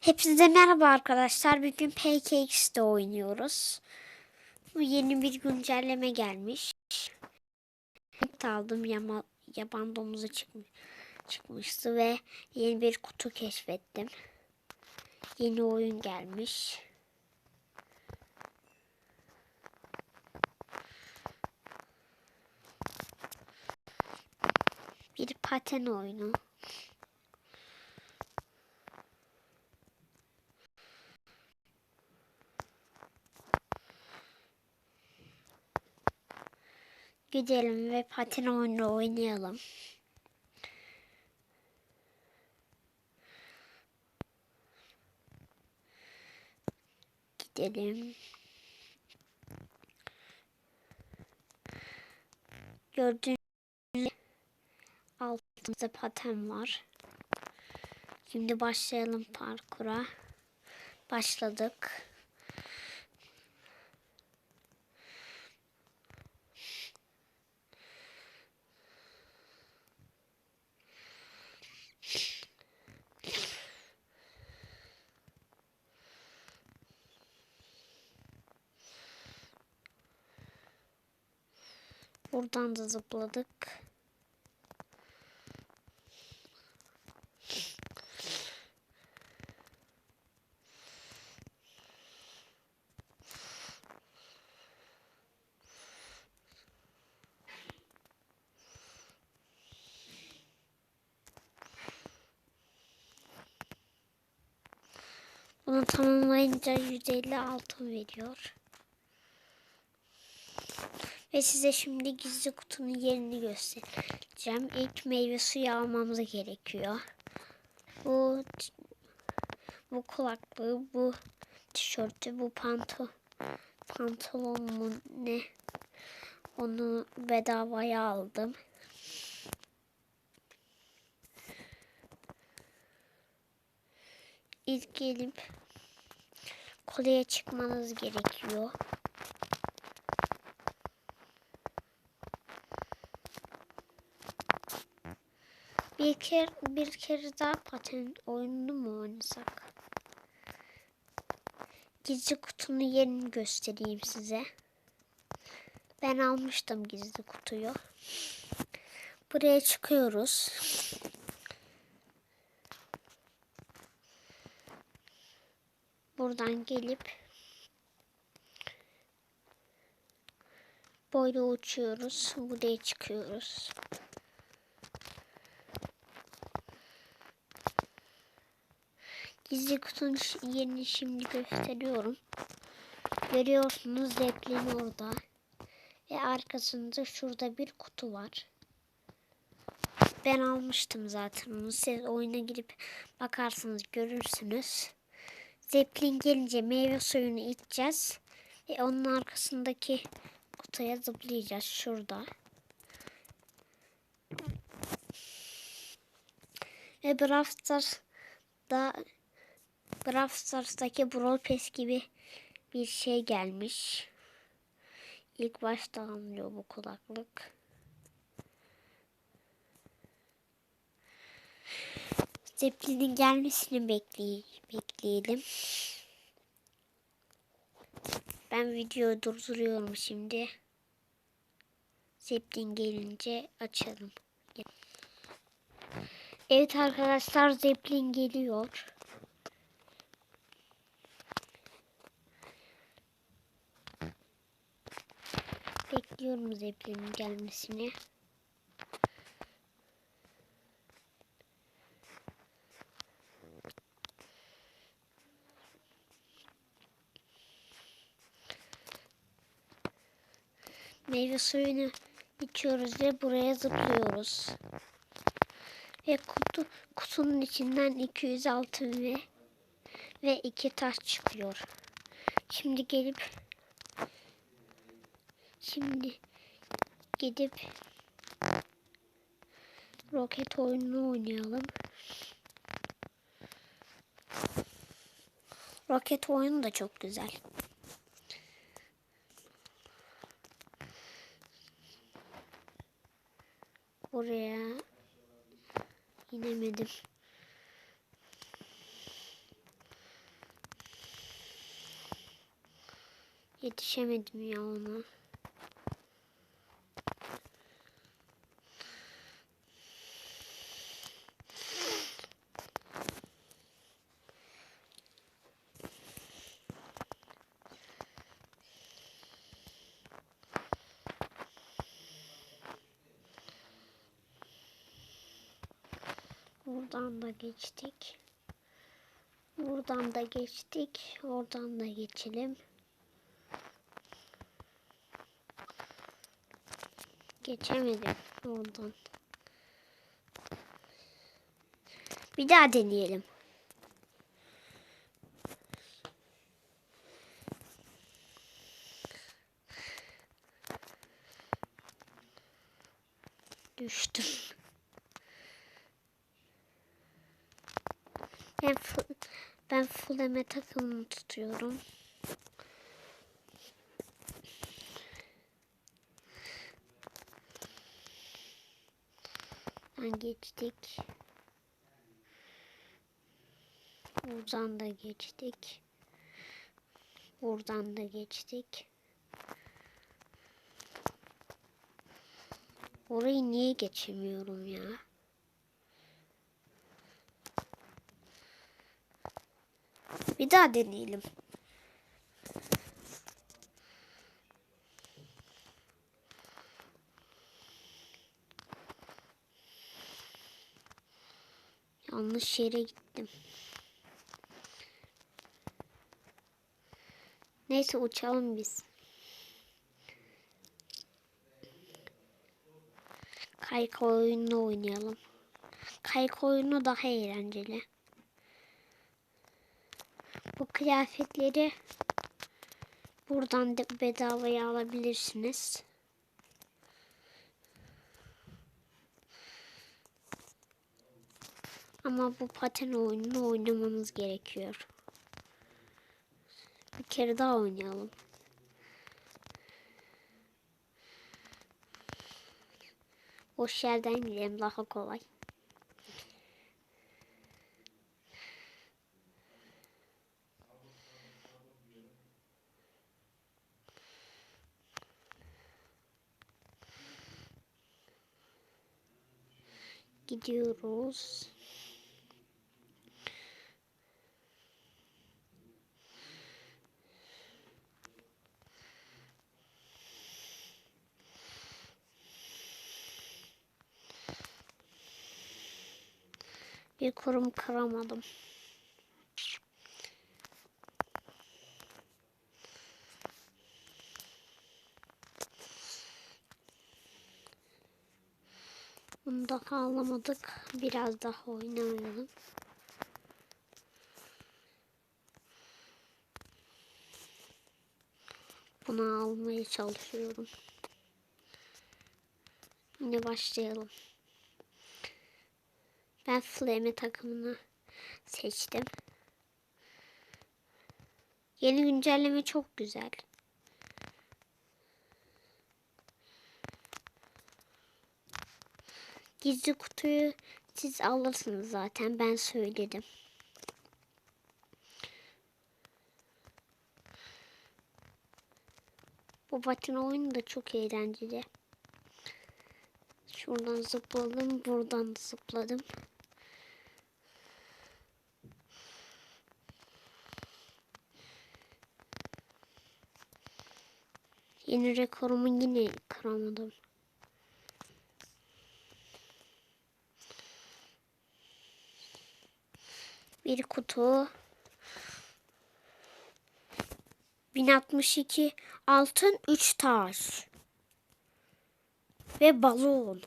Hepinize merhaba arkadaşlar. Bugün PKX'de oynuyoruz. Bu yeni bir güncelleme gelmiş. Evet aldım yama, yaban domuzu çıkmış, çıkmıştı ve yeni bir kutu keşfettim. Yeni oyun gelmiş. Bir paten oyunu. Gidelim ve paten oyunu oynayalım. Gidelim. Gördüğünüz altımızda paten var. Şimdi başlayalım parkura. Başladık. Buradan da zıpladık. Bunu tamamlayınca 150 altın veriyor. Ve size şimdi gizli kutunun yerini göstereceğim. İlk meyve suyu almamız gerekiyor. Bu bu kulaklığı, bu tişörtü, bu panto pantolon mu ne? Onu bedavaya aldım. İlk gelip koleye çıkmanız gerekiyor. Bir kere bir kere daha paten oyununu mu oynasak? Gizli kutunun yerini göstereyim size. Ben almıştım gizli kutuyu. Buraya çıkıyoruz. Buradan gelip böyle uçuyoruz. Buraya çıkıyoruz. Gizli kutunun yerini şimdi gösteriyorum. Görüyorsunuz zeplin orada. Ve arkasında şurada bir kutu var. Ben almıştım zaten onu. Siz oyuna girip bakarsınız görürsünüz. Zeplin gelince meyve suyunu içeceğiz. Ve onun arkasındaki kutuya zıplayacağız şurada. Ve Brawl Stars'da Brawl Stars'taki Brawl Pass gibi bir şey gelmiş. İlk başta anlıyor bu kulaklık. Zeppelin'in gelmesini bekley bekleyelim. Ben videoyu durduruyorum şimdi. Zeppelin gelince açalım. Evet arkadaşlar Zeppelin geliyor. Bekliyorum Zeppelin'in gelmesini. Meyve suyunu içiyoruz ve buraya zıplıyoruz. Ve kutu, kutunun içinden 200 altın ve ve iki taş çıkıyor. Şimdi gelip Şimdi gidip roket oyununu oynayalım. Roket oyunu da çok güzel. Buraya inemedim. Yetişemedim ya ona. Buradan da geçtik. Buradan da geçtik. Oradan da geçelim. Geçemedim oradan. Bir daha deneyelim. Fulleme takımını tutuyorum. Geçtik. Buradan da geçtik. Buradan da geçtik. Orayı niye geçemiyorum ya? Bir daha deneyelim. Yanlış yere gittim. Neyse uçalım biz. Kayka oyununu oynayalım. Kayka oyunu daha eğlenceli. Bu kıyafetleri buradan da bedavaya alabilirsiniz. Ama bu paten oyununu oynamanız gerekiyor. Bir kere daha oynayalım. Boş yerden gidelim daha kolay. Gidiyoruz. Bir kurum kıramadım. Alamadık. Biraz daha oynayalım. Bunu almaya çalışıyorum. Yine başlayalım. Ben Flame takımını seçtim. Yeni güncelleme çok güzel. Gizli kutuyu siz alırsınız zaten ben söyledim. Bu patin oyunu da çok eğlenceli. Şuradan zıpladım, buradan zıpladım. Yeni rekorumu yine kıramadım. Bir kutu. 1062 altın 3 taş. Ve balon.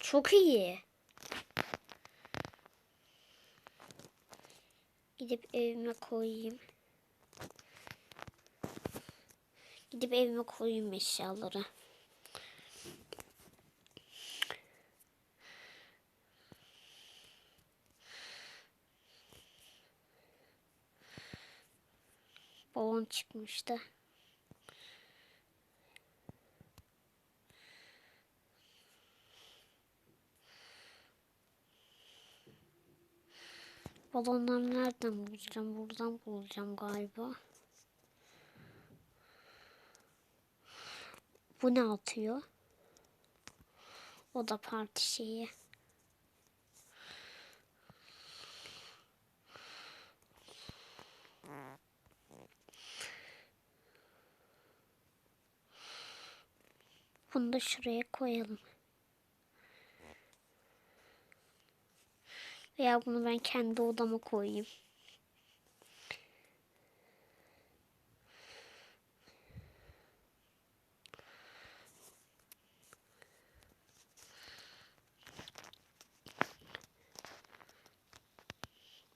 Çok iyi. Gidip evime koyayım. Gidip evime koyayım eşyaları. balon çıkmıştı. Balonları nereden bulacağım? Buradan bulacağım galiba. Bu ne atıyor? O da parti şeyi. Bunu da şuraya koyalım. Veya bunu ben kendi odama koyayım.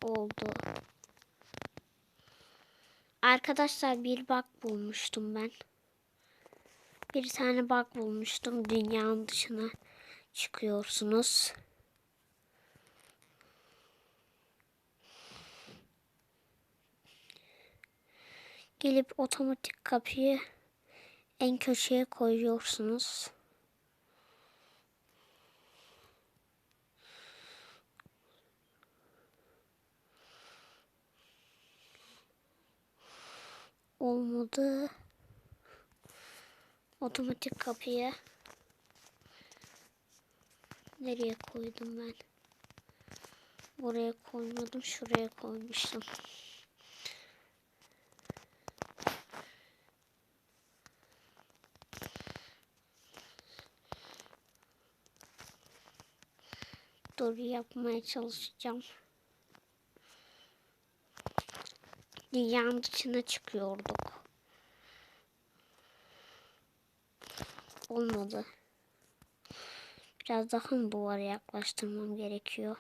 Oldu. Arkadaşlar bir bak bulmuştum ben. Bir tane bak bulmuştum. Dünyanın dışına çıkıyorsunuz. Gelip otomatik kapıyı en köşeye koyuyorsunuz. Olmadı. Otomatik kapıyı nereye koydum ben? Buraya koymadım, şuraya koymuştum. Dur yapmaya çalışacağım. Dünyanın dışına çıkıyorduk. Olmadı. Biraz daha mı duvara yaklaştırmam gerekiyor?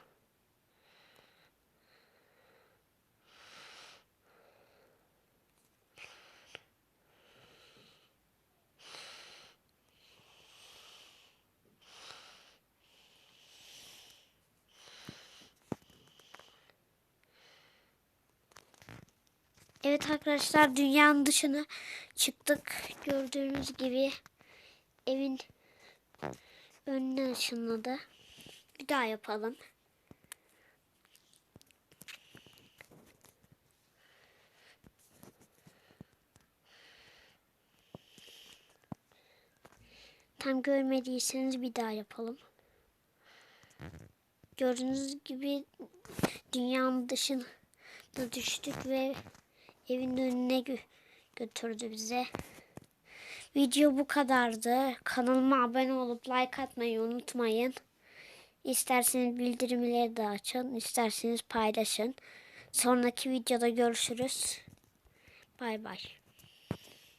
Evet arkadaşlar dünyanın dışına çıktık. Gördüğünüz gibi evin önüne ışınladı. Bir daha yapalım. Tam görmediyseniz bir daha yapalım. Gördüğünüz gibi dünyanın dışına düştük ve evin önüne gö götürdü bize. Video bu kadardı. Kanalıma abone olup like atmayı unutmayın. İsterseniz bildirimleri de açın. isterseniz paylaşın. Sonraki videoda görüşürüz. Bay bay.